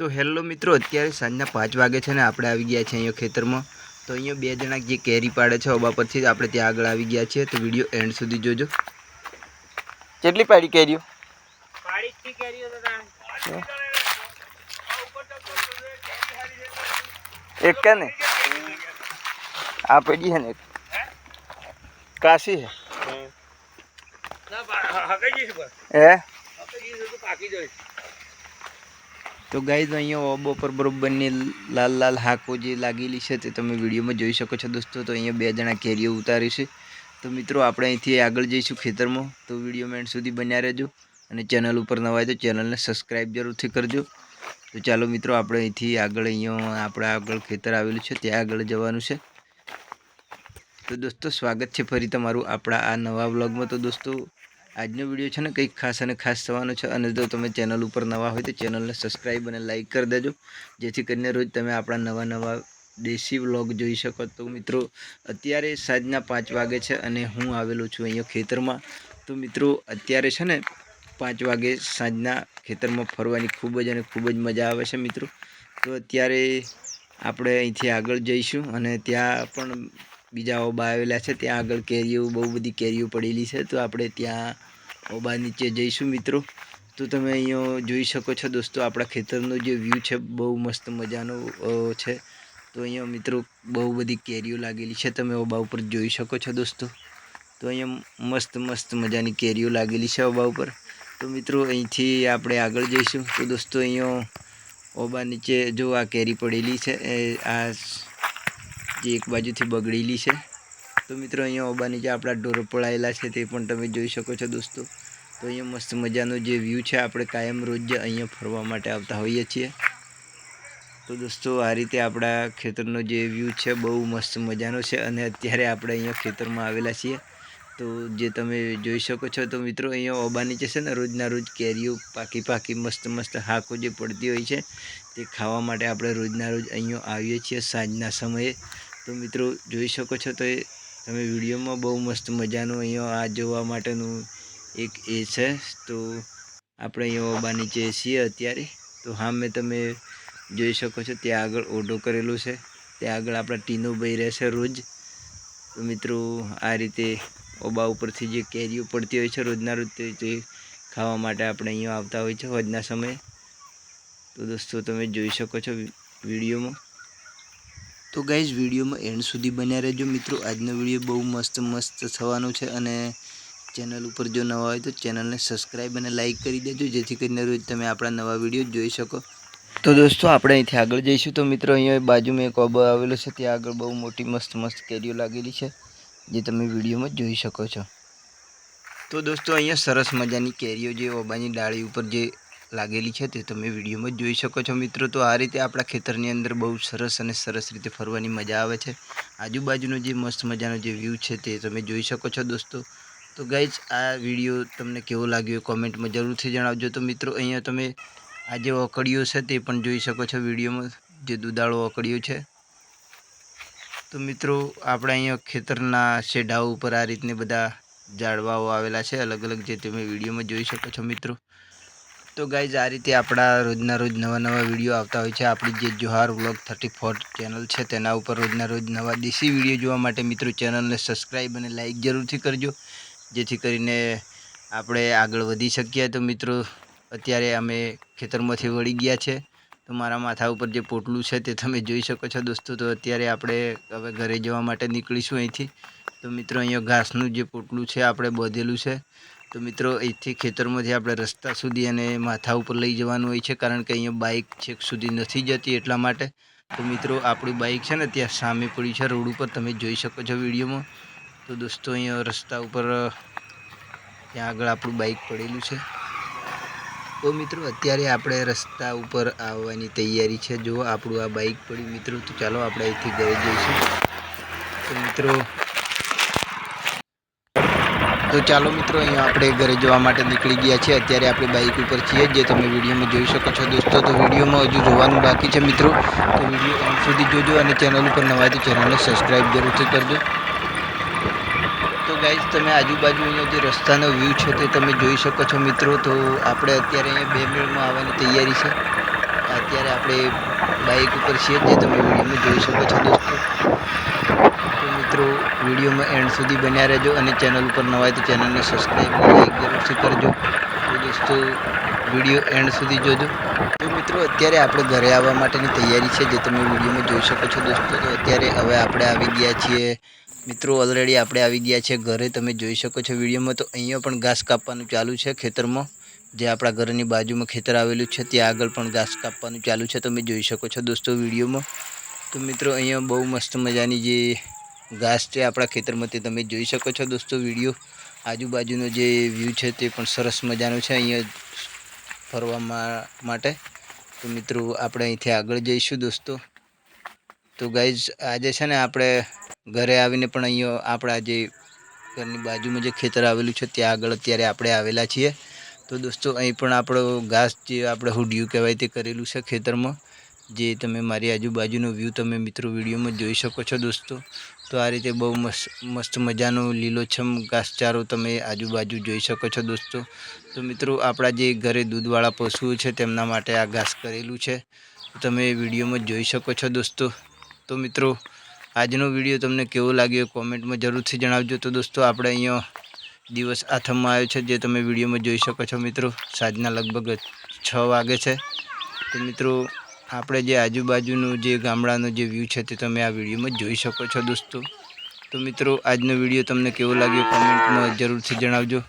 તો હેલો મિત્રો અત્યારે સાંજના પાંચ વાગે છે ને આપણે આવી ગયા છે અહીંયા ખેતરમાં. તો અહીંયા બે જણા જે કેરી પાડે છે ઓબા પરથી આપણે ત્યાં આગળ આવી ગયા છીએ. તો વીડિયો એન્ડ સુધી જોજો. કેટલી પાડી કેરીઓ? એક કે ને આ પડી છે ને કાશી છે? હે? તો ગાઈઝ અહીંયા ઓબ ઉપર બરોબરની લાલ લાલ હાકો જે લાગેલી છે તે તમે વિડીયોમાં જોઈ શકો છો દોસ્તો. તો અહીંયા બે જણા કેરીઓ ઉતારી છે. તો મિત્રો, આપણે અહીંથી આગળ જઈશું ખેતરમાં. તો વીડિયો એન્ડ સુધી બન્યા રહેજો અને ચેનલ ઉપર નવા તો ચેનલને સબસ્ક્રાઈબ જરૂરથી કરજો. તો ચાલો મિત્રો, આપણે અહીંથી આગળ અહીંયા આપણે આગળ ખેતર આવેલું છે, ત્યાં આગળ જવાનું છે. તો દોસ્તો, સ્વાગત છે ફરી તમારું આપણા આ નવા વ્લોગમાં. તો દોસ્તો આજનો વીડિયો છે ને કંઈક ખાસ અને ખાસ થવાનો છે. અને જો તમે ચેનલ ઉપર નવા હોય તો ચેનલને સબસ્ક્રાઈબ અને લાઇક કરી દેજો. જેથી કરીને રોજ તમે આપણા નવા નવા દેશી વ્લોગ જોઈ શકો. તો મિત્રો, અત્યારે સાંજના પાંચ વાગે છે અને હું આવેલો છું અહીંયા ખેતરમાં. તો મિત્રો, અત્યારે છે ને પાંચ વાગે સાંજના ખેતરમાં ફરવાની ખૂબ જ અને ખૂબ જ મજા આવે છે મિત્રો. તો અત્યારે આપણે અહીંથી આગળ જઈશું અને ત્યાં પણ બીજા ઓબા આવેલા છે, ત્યાં આગળ કેરીઓ, બહુ બધી કેરીઓ પડેલી છે, તો આપણે ત્યાં ઓબા નીચે જઈશું મિત્રો. તો તમે અહીંયા જોઈ શકો છો દોસ્તો, આપણા ખેતરનો જે વ્યૂ છે, બહુ મસ્ત મજાનો છે. તો અહીંયા મિત્રો બહુ બધી કેરીઓ લાગેલી છે, તમે ઓબા ઉપર જોઈ શકો છો દોસ્તો. તો અહીંયા મસ્ત મસ્ત મજાની કેરીઓ લાગેલી છે ઓબા ઉપર. તો મિત્રો અહીંથી આપણે આગળ જઈશું. તો દોસ્તો અહીંયા ઓબા નીચે જો આ કેરી પડેલી છે આ જે એક બાજુથી બગડેલી છે. તો મિત્રો અહીંયા ઓબાની જે આપણા ઢોરો પડાયેલા છે તે પણ તમે જોઈ શકો છો દોસ્તો. તો અહીંયા મસ્ત મજાનો જે વ્યૂ છે, આપણે કાયમ રોજ અહીંયા ફરવા માટે આવતા હોઈએ છીએ. તો દોસ્તો, આ રીતે આપણા ખેતરનો જે વ્યૂ છે બહુ મસ્ત મજાનો છે અને અત્યારે આપણે અહીંયા ખેતરમાં આવેલા છીએ. તો જે તમે જોઈ શકો છો, તો મિત્રો અહીંયા ઓબા નીચે છે ને રોજના રોજ કેરીઓ પાકી પાકી મસ્ત મસ્ત હાકો જે પડતી હોય છે, તે ખાવા માટે આપણે રોજના રોજ અહીંયા આવીએ છીએ સાંજના સમયે. તો મિત્રો જોઈ શકો છો તો એ તમે વિડીયોમાં બહુ મસ્ત મજાનું અહીંયા આ જોવા માટેનું એક એ છે. તો આપણે અહીંયા ઓબા નીચે છીએ અત્યારે. તો હા, મેં તમે જોઈ શકો છો ત્યાં આગળ ઓઢો કરેલું છે. ત્યાં આગળ આપણા ટીનો ભાઈ રહેશે રોજ. તો મિત્રો આ રીતે ઓબા ઉપરથી જે કેરીઓ પડતી હોય છે રોજના રોજ તે ખાવા માટે આપણે અહીંયા આવતા હોય છે હોજના સમયે. તો દોસ્તો તમે જોઈ શકો છો વિડીયોમાં. તો ગાઈઝ વિડીયોમાં એન્ડ સુધી બન્યા રહેજો. મિત્રો, આજનો વીડિયો બહુ મસ્ત મસ્ત થવાનો છે અને ચેનલ ઉપર જો નવા હોય તો ચેનલને સબસ્ક્રાઈબ અને લાઇક કરી દેજો. જેથી કરીને રોજ તમે આપણા નવા વીડિયો જોઈ શકો. તો દોસ્તો, આપણે અહીંથી આગળ જઈશું. તો મિત્રો, અહીંયા બાજુમાં એક ઓબો આવેલો છે. ત્યાં આગળ બહુ મોટી, મસ્ત મસ્ત કેરીઓ લાગેલી છે, જે તમે વિડીયોમાં જોઈ શકો છો. તો દોસ્તો, અહીંયા સરસ મજાની કેરીઓ, જે ઓબાની ડાળી ઉપર જે લાગેલી છે તે તમે વિડીયોમાં જોઈ શકો છો મિત્રો. તો આ રીતે આપણા ખેતરની અંદર બહુ સરસ અને સરસ રીતે ફરવાની મજા આવે છે. આજુબાજુનો જે મસ્ત મજાનો જે વ્યૂ છે તે તમે જોઈ શકો છો દોસ્તો. તો ગાઈઝ આ વીડિયો તમને કેવો લાગ્યો કોમેન્ટમાં જરૂરથી જણાવજો. તો મિત્રો, અહીંયા તમે આ જે ઓકળીઓ છે તે પણ જોઈ શકો છો વિડીયોમાં, જે દુધાળો ઓકળીઓ છે. તો મિત્રો, આપણે અહીંયા ખેતરના શેઢાઓ ઉપર આ રીતને બધા ઝાડવાઓ આવેલા છે. અલગ અલગ જે તમે વિડીયોમાં જોઈ શકો છો મિત્રો. તો ગાઈઝ આ રીતે આપણા રોજના રોજ નવા નવા વીડિયો આવતા હોય છે. આપણી જે Johar vlog thirty four channel છે, તેના ઉપર રોજના રોજ નવા દેશી વીડિયો જોવા માટે મિત્રો ચેનલને સબસ્ક્રાઈબ અને લાઇક જરૂરથી કરજો. જેથી કરીને આપણે આગળ વધી શકીએ. તો મિત્રો, અત્યારે અમે ખેતરમાંથી વળી ગયા છે. તો મારા માથા ઉપર જે પોટલું છે તે તમે જોઈ શકો છો દોસ્તો. તો અત્યારે આપણે હવે ઘરે જવા માટે નીકળીશું અહીંથી. તો મિત્રો, અહીંયા ઘાસનું જે પોટલું છે, આપણે બાંધેલું છે. તો મિત્રો, અહીંથી ખેતરમાંથી આપણે રસ્તા સુધી અને માથા ઉપર લઈ જવાનું હોય છે, કારણ કે અહીંયા બાઇક છેક સુધી નથી જતી એટલા માટે. તો મિત્રો, આપણી બાઇક છે ને, ત્યાં સામે પડી છે, રોડ ઉપર. તમે જોઈ શકો છો વિડીયોમાં. તો દોસ્તો, અહીંયા રસ્તા ઉપર ત્યાં આગળ આપણું બાઇક પડેલું છે. તો મિત્રો, અત્યારે આપણે રસ્તા ઉપર આવવાની તૈયારી છે. જો આપણું આ બાઇક પડ્યું, મિત્રો, તો ચાલો આપણે અહીંથી ઘરે જઈશું. તો મિત્રો તો ચાલો મિત્રો, અહીંયા આપણે ઘરે જવા માટે નીકળી ગયા છીએ. અત્યારે આપણે બાઇક ઉપર છીએ, જે તમે વિડીયોમાં જોઈ શકો છો દોસ્તો. તો વિડીયોમાં હજુ જોવાનું બાકી છે મિત્રો. તો વીડિયો એન્ડ સુધી જોજો અને ચેનલ ઉપર નવા તો ચેનલને સબસ્ક્રાઈબ જરૂરથી કરજો. તો ગાઈઝ, તમે આજુબાજુ અહીંયા જે રસ્તાનો વ્યૂ છે તે તમે જોઈ શકો છો મિત્રો. તો આપણે અત્યારે અહીંયા બે મિનિટમાં આવવાની તૈયારી છે. અત્યારે આપણે બાઇક ઉપર છીએ જે તમે વિડીયોમાં જોઈ શકો છો દોસ્તો. તો મિત્રો, વિડીયોમાં એન્ડ સુધી બન્યા રહેજો અને ચેનલ ઉપર નવા હોય તો ચેનલને સબસ્ક્રાઈબ લાઈક જરૂરથી કરજો. તો દોસ્તો, વીડિયો એન્ડ સુધી જોજો. તો મિત્રો, અત્યારે આપણે ઘરે આવવા માટેની તૈયારી છે જે તમે વિડીયોમાં જોઈ શકો છો દોસ્તો. તો અત્યારે હવે આપણે આવી ગયા છીએ. મિત્રો ઓલરેડી આપણે આવી ગયા છે ઘરે, તમે જોઈ શકો છો વિડીયોમાં. તો અહીંયા પણ ઘાસ કાપવાનું ચાલુ છે ખેતરમાં. જે આપણા ઘરની બાજુમાં ખેતર આવેલું છે, ત્યાં આગળ પણ ઘાસ કાપવાનું ચાલુ છે. તમે જોઈ શકો છો દોસ્તો વિડીયોમાં. તો મિત્રો, અહીંયા બહુ મસ્ત મજાની જે ઘાસ છે આપણા ખેતરમાં, તે તમે જોઈ શકો છો દોસ્તો વીડિયો. આજુબાજુનો જે વ્યૂ છે, તે પણ સરસ મજાનો છે અહીંયા ફરવા માટે. તો મિત્રો, આપણે અહીંથી આગળ જઈશું દોસ્તો. તો ગાઈઝ, આજે છે ને આપણે ઘરે આવીને પણ અહીંયા આપણા જે ઘરની બાજુમાં જે ખેતર આવેલું છે, ત્યાં આગળ અત્યારે આપણે આવેલા છીએ. તો દોસ્તો, અહીં પણ આપણો ઘાસ જે આપણે હુડિયું કહેવાય તે કરેલું છે ખેતરમાં. જે તમે મારી આજુબાજુનો વ્યૂ તમે મિત્રો વિડીયોમાં જોઈ શકો છો દોસ્તો. તો આ રીતે બહુ મસ્ત મજાનો લીલોછમ ઘાસચારો તમે આજુબાજુ જોઈ શકો છો દોસ્તો. તો મિત્રો, આપણા જે ઘરે દૂધવાળા પશુઓ છે તેમના માટે આ ઘાસ કરેલું છે. તમે વિડીયોમાં જોઈ શકો છો દોસ્તો. તો મિત્રો, આજનો વીડિયો તમને કેવો લાગ્યો કોમેન્ટમાં જરૂરથી જણાવજો. તો દોસ્તો, આપણે અહીંયા દિવસ આથમમાં આવ્યો છે, જે તમે વિડીયોમાં જોઈ શકો છો મિત્રો. સાંજના લગભગ છ વાગે છે. તો મિત્રો, આપણે જે આજુબાજુનું જે ગામડાનો જે વ્યૂ છે તે તમે આ વિડીયોમાં જોઈ શકો છો દોસ્તો. તો મિત્રો, આજનો વીડિયો તમને કેવો લાગ્યો? કોમેન્ટમાં જરૂરથી જણાવજો.